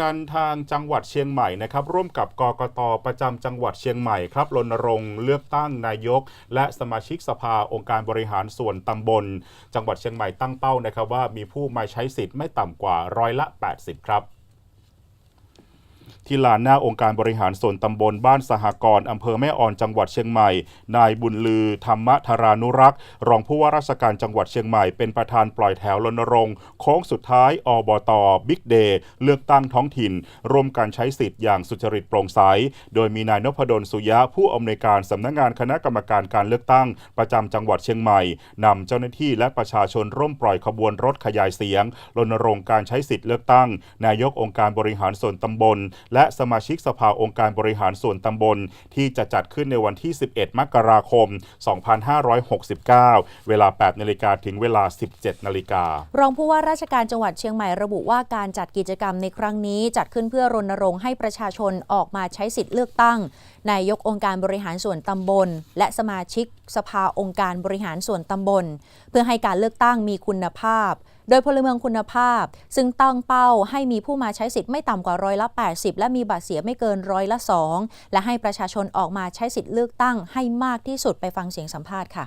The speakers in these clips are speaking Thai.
กันทางจังหวัดเชียงใหม่นะครับร่วมกับกกตประจำจังหวัดเชียงใหม่ครับรณรงค์เลือกตั้งนายก และสมาชิกสภาองค์การบริหารส่วนตำบล จังหวัดเชียงใหม่ตั้งเป้านะครับว่ามีผู้มาใช้สิทธิ์ไม่ต่ำกว่าร้อยละ 80 ครับ ที่ลานหน้าองค์การบริหารส่วนตำบลบ้านสหกรณ์อำเภอแม่ออนจังหวัดเชียงใหม่ นายบุญลือ ธรรมธารานุรักษ์ รองผู้ว่าราชการจังหวัดเชียงใหม่เป็นประธานปล่อยแถวรณรงค์โค้งสุดท้ายอบตบิ๊กเดย์เลือกตั้งท้องถิ่น ร่วมการใช้สิทธิ์อย่างสุจริตโปร่งใส โดยมีนายนพดลสุยะผู้อำนวยการสำนักงานคณะกรรมการการเลือกตั้ง ประจำจังหวัดเชียงใหม่นำเจ้าหน้าที่และประชาชนร่วมปล่อยขบวนรถขยายเสียงรณรงค์การใช้สิทธิ์เลือกตั้ง นายกองค์การบริหารส่วนตำบลและสมาชิกสภาองค์การบริหารส่วนตำบล ที่จะจัดขึ้นในวันที่ 11 มกราคม 2569 เวลา 8 นาฬิกาถึงเวลา 17 นาฬิการองผู้ว่าราชการจังหวัดเชียงใหม่ระบุว่าการจัดกิจกรรมในครั้งนี้จัดขึ้นเพื่อรณรงค์ให้ประชาชนออกมาใช้สิทธิ์เลือกตั้ง นายกองค์การบริหารส่วนตำบล และสมาชิกสภาองค์การบริหารส่วนตำบล เพื่อให้การเลือกตั้งมีคุณภาพ โดยพลเมืองคุณภาพ ซึ่งตั้งเป้าให้มีผู้มาใช้สิทธิ์ไม่ต่ำกว่าร้อยละ 80 และมีบัตรเสียไม่เกินร้อยละ 2 และให้ประชาชนออกมาใช้สิทธิ์เลือกตั้งให้มากที่สุดไปฟังเสียงสัมภาษณ์ค่ะ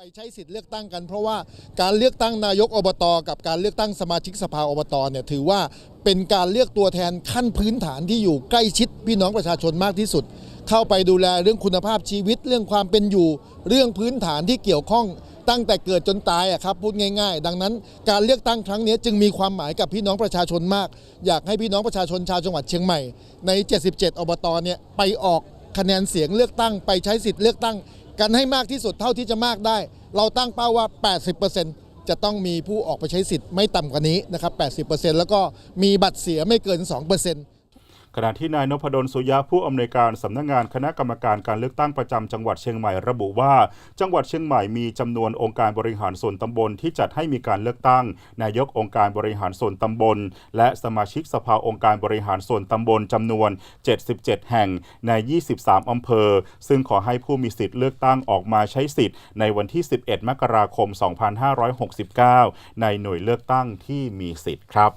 ไปใช้สิทธิ์เลือกตั้งกัน เพราะว่าการเลือกตั้งนายกอบต กับการเลือกตั้งสมาชิกสภาอบตเนี่ยถือว่าเป็นการเลือกตัวแทนขั้นพื้นฐานที่อยู่ใกล้ชิดพี่น้องประชาชนมากที่สุด เข้าไปดูแลเรื่องคุณภาพชีวิตเรื่องความเป็นอยู่ เรื่องพื้นฐานที่เกี่ยวข้องตั้งแต่เกิดจนตายอะครับพูดง่าย ๆ ดังนั้นการเลือกตั้งครั้งนี้จึงมีความหมายกับพี่น้องประชาชนมาก อยากให้พี่น้องประชาชนชาวจังหวัดเชียงใหม่ใน 77 อบตเนี่ยไปออกคะแนนเสียงเลือกตั้งไปใช้สิทธิ์เลือกตั้ง กันให้มากที่สุดเท่าที่จะมากได้ เราตั้งเป้าว่า 80%จะต้องมีผู้ออกไปใช้สิทธิ์ไม่ต่ำกว่านี้นะครับ 80%แล้วก็มีบัตรเสียไม่เกิน 2% ขณะที่นายนพดลสุยะผู้อำนวยการสำนักงานคณะกรรมการการเลือกตั้งประจำจังหวัดเชียงใหม่ระบุว่า จังหวัดเชียงใหม่มีจำนวนองค์การบริหารส่วนตำบลที่จัดให้มีการเลือกตั้ง นายกองค์การบริหารส่วนตำบล และสมาชิกสภาองค์การบริหารส่วนตำบลจำนวน 77 แห่งใน 23 อำเภอ ซึ่งขอให้ผู้มีสิทธิ์เลือกตั้งออกมาใช้สิทธิ์ในวันที่ 11 มกราคม 2569 ในหน่วยเลือกตั้งที่มีสิทธิ์ครับ